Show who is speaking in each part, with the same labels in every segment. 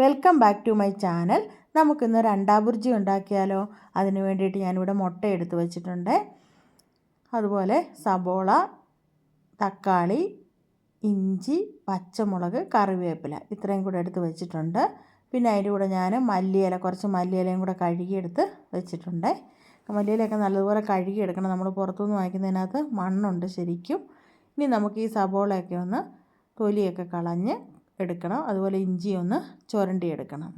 Speaker 1: Welcome back to my channel നമുക്കിന്ന് ഒരു ബുർജി ഉണ്ടാക്കിയാലോ? അതിന് വേണ്ടിയിട്ട് ഞാനിവിടെ മുട്ട എടുത്ത് വെച്ചിട്ടുണ്ട്. അതുപോലെ സബോള തക്കാളി ഇഞ്ചി പച്ചമുളക് കറിവേപ്പില ഇത്രയും കൂടെ എടുത്ത് വെച്ചിട്ടുണ്ട്. പിന്നെ അതിന്റെ കൂടെ ഞാൻ മല്ലിയില കുറച്ച് മല്ലിയിലയും കൂടെ കഴുകിയെടുത്ത് വെച്ചിട്ടുണ്ട്. മല്ലിയിലൊക്കെ നല്ലതുപോലെ കഴുകിയെടുക്കണം. നമ്മൾ പുറത്തുനിന്ന് വാങ്ങിക്കുന്നതിനകത്ത് മണ്ണുണ്ട് ശരിക്കും. ഇനി നമുക്ക് ഈ സബോളയൊക്കെ ഒന്ന് തൊലിയൊക്കെ കളഞ്ഞ് എടുക്കണം. അതുപോലെ ഇഞ്ചി ഒന്ന് ചുരണ്ടി എടുക്കണം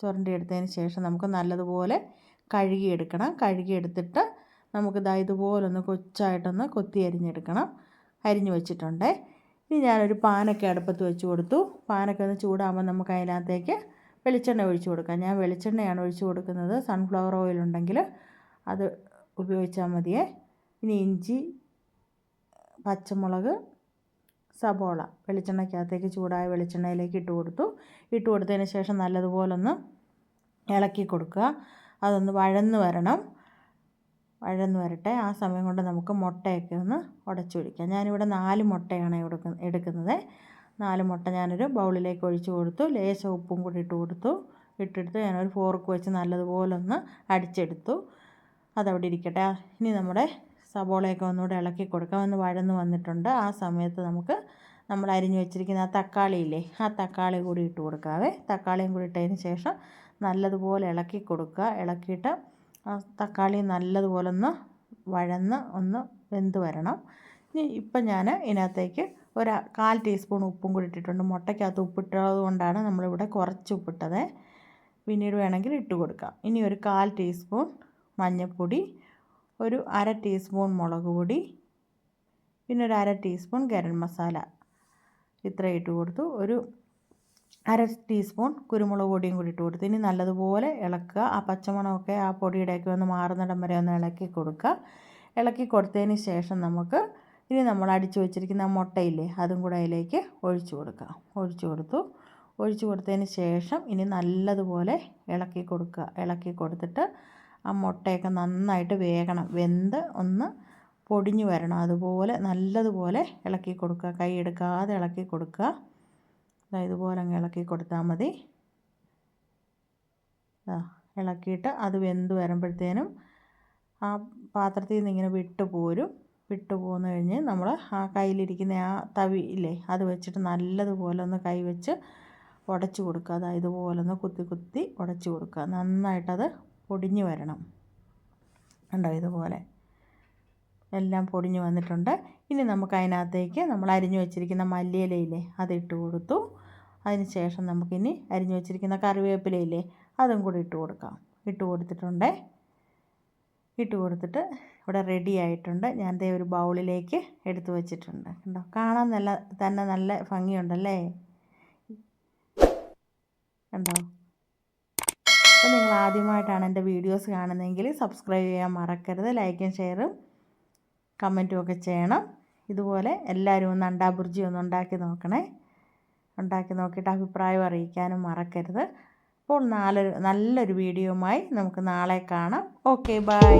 Speaker 1: ചുരണ്ടി എടുത്തതിന് ശേഷം നമുക്ക് നല്ലതുപോലെ കഴുകിയെടുക്കണം. കഴുകിയെടുത്തിട്ട് നമുക്ക് ഇതാ ഇതുപോലൊന്ന് കൊച്ചായിട്ടൊന്ന് കൊത്തി അരിഞ്ഞെടുക്കണം. അരിഞ്ഞു വെച്ചിട്ടുണ്ട്. ഇനി ഞാനൊരു പാനൊക്കെ അടുപ്പത്ത് വെച്ച് കൊടുത്തു. പാനൊക്കെ ഒന്ന് ചൂടാകുമ്പോൾ നമുക്ക് അതിനകത്തേക്ക് വെളിച്ചെണ്ണ ഒഴിച്ചു കൊടുക്കാം. ഞാൻ വെളിച്ചെണ്ണയാണ് ഒഴിച്ചു കൊടുക്കുന്നത്. സൺഫ്ലവർ ഓയിൽ ഉണ്ടെങ്കിൽ അത് ഉപയോഗിച്ചാൽ മതിയേ. ഇനി ഇഞ്ചി പച്ചമുളക് സബോള വെളിച്ചെണ്ണയ്ക്കകത്തേക്ക് ചൂടായ വെളിച്ചെണ്ണയിലേക്ക് ഇട്ട് കൊടുത്തു. ഇട്ട് കൊടുത്തതിന് ശേഷം നല്ലതുപോലൊന്ന് ഇളക്കി കൊടുക്കുക. അതൊന്ന് വഴന്ന് വരണം. വഴന്ന് വരട്ടെ. ആ സമയം കൊണ്ട് നമുക്ക് മുട്ടയൊക്കെ ഒന്ന് ഉടച്ചൊഴിക്കാം ഞാനിവിടെ നാല് മുട്ടയാണ് എടുക്കുന്നത്. നാല് മുട്ട ഞാനൊരു ബൗളിലേക്ക് ഒഴിച്ചു കൊടുത്തു. ലേശ ഉപ്പും കൂടി ഇട്ട് കൊടുത്തു. ഇട്ടെടുത്ത് ഞാനൊരു ഫോർക്ക് വെച്ച് നല്ലതുപോലെ ഒന്ന് അടിച്ചെടുത്തു. അതവിടെ ഇരിക്കട്ടെ. ഇനി നമ്മുടെ സബോളയൊക്കെ ഒന്നുകൂടെ ഇളക്കി കൊടുക്കാം. ഒന്ന് വഴന്ന് വന്നിട്ടുണ്ട്. ആ സമയത്ത് നമുക്ക് നമ്മൾ അരിഞ്ഞു വെച്ചിരിക്കുന്ന ആ തക്കാളി ഇല്ലേ ആ തക്കാളി കൂടി ഇട്ട് കൊടുക്കാവേ. തക്കാളിയും കൂടി ഇട്ടതിന് ശേഷം നല്ലതുപോലെ ഇളക്കി കൊടുക്കുക. ഇളക്കിയിട്ട് ആ തക്കാളി നല്ലതുപോലെ ഒന്ന് വഴന്ന് ഒന്ന് വെന്ത് വരണം. ഇനി ഇപ്പം ഞാൻ ഇതിനകത്തേക്ക് ഒരു കാൽ ടീസ്പൂൺ ഉപ്പും കൂടി ഇട്ടിട്ടുണ്ട്. മുട്ടയ്ക്കകത്ത് ഉപ്പിട്ടത് കൊണ്ടാണ് നമ്മളിവിടെ കുറച്ച് ഉപ്പിട്ടത്. പിന്നീട് വേണമെങ്കിൽ ഇട്ട് കൊടുക്കാം. ഇനി ഒരു കാൽ ടീസ്പൂൺ മഞ്ഞൾപ്പൊടി ഒരു അര ടീസ്പൂൺ മുളക് പൊടി പിന്നെ ഒരു അര ടീസ്പൂൺ ഗരം മസാല. ഇത്ര ഇട്ട് കൊടുത്തു. ഒരു അര ടീസ്പൂൺ കുരുമുളക് പൊടിയും കൂടി ഇട്ട് കൊടുത്തു. ഇനി നല്ലതുപോലെ ഇളക്കുക. ആ പച്ചമണമൊക്കെ ആ പൊടിയുടെയൊക്കെ ഒന്ന് മാറുന്നിടം വരെ ഒന്ന് ഇളക്കി കൊടുക്കുക. ഇളക്കി കൊടുത്തതിന് ശേഷം നമുക്ക് ഇനി നമ്മൾ അടിച്ചു വെച്ചിരിക്കുന്ന മുട്ടയില്ലേ അതും കൂടെ അതിലേക്ക് ഒഴിച്ചു കൊടുക്കുക. ഒഴിച്ചു കൊടുത്തു. ഒഴിച്ചു കൊടുത്തതിന് ശേഷം ഇനി നല്ലതുപോലെ ഇളക്കി കൊടുക്കുക. ഇളക്കി കൊടുത്തിട്ട് ആ മുട്ടയൊക്കെ നന്നായിട്ട് വേകണം. വെന്ത് ഒന്ന് പൊടിഞ്ഞു വരണം. അതുപോലെ നല്ലതുപോലെ ഇളക്കി കൊടുക്കുക. കൈ എടുക്കാതെ ഇളക്കി കൊടുക്കുക. ഇതുപോലെ അങ്ങ് ഇളക്കി കൊടുത്താൽ മതി. ഇളക്കിയിട്ട് അത് വെന്ത് വരുമ്പോഴത്തേനും ആ പാത്രത്തിൽ നിന്ന് ഇങ്ങനെ വിട്ടു പോരും. വിട്ടു പോന്നു കഴിഞ്ഞ് നമ്മൾ ആ കയ്യിലിരിക്കുന്ന ആ തവി ഇല്ലേ അത് വെച്ചിട്ട് നല്ലതുപോലെ ഒന്ന് കൈ വെച്ച് ഉടച്ചു കൊടുക്കുക. അതായത് ഇതുപോലെ ഒന്ന് കുത്തി കുത്തി ഉടച്ചു കൊടുക്കുക. നന്നായിട്ടത് പൊടിഞ്ഞ് വരണം. കണ്ടോ ഇതുപോലെ? എല്ലാം പൊടിഞ്ഞ് വന്നിട്ടുണ്ട്. ഇനി നമുക്ക് അതിനകത്തേക്ക് നമ്മൾ അരിഞ്ഞു വെച്ചിരിക്കുന്ന മല്ലിയിലയില്ലേ അതിട്ട് കൊടുത്തു. അതിന് ശേഷം നമുക്കിനി അരിഞ്ഞു വെച്ചിരിക്കുന്ന കറിവേപ്പിലയില്ലേ അതും കൂടി ഇട്ട് കൊടുക്കാം. ഇട്ട് കൊടുത്തിട്ടുണ്ട്. ഇട്ട് കൊടുത്തിട്ട് ഇവിടെ റെഡി ആയിട്ടുണ്ട്. ഞാൻ ദേ ഒരു ബൗളിലേക്ക് എടുത്തു വെച്ചിട്ടുണ്ട്. കണ്ടോ? കാണാൻ നല്ല തന്നെ നല്ല ഭംഗിയുണ്ടല്ലേ? കണ്ടോ? അപ്പോൾ നിങ്ങൾ ആദ്യമായിട്ടാണ് എന്റെ വീഡിയോസ് കാണുന്നതെങ്കിൽ സബ്സ്ക്രൈബ് ചെയ്യാൻ മറക്കരുത് ലൈക്കും ഷെയറും കമന്റും ഒക്കെ ചെയ്യണം. ഇതുപോലെ എല്ലാവരും ഒന്ന് അണ്ടാബുർജി ഒന്ന് ഉണ്ടാക്കി നോക്കണേ. ഉണ്ടാക്കി നോക്കിയിട്ട് അഭിപ്രായം അറിയിക്കാനും മറക്കരുത്. അപ്പോൾ നാലൊരു നല്ലൊരു വീഡിയോയുമായി നമുക്ക് നാളെ കാണാം. Okay bye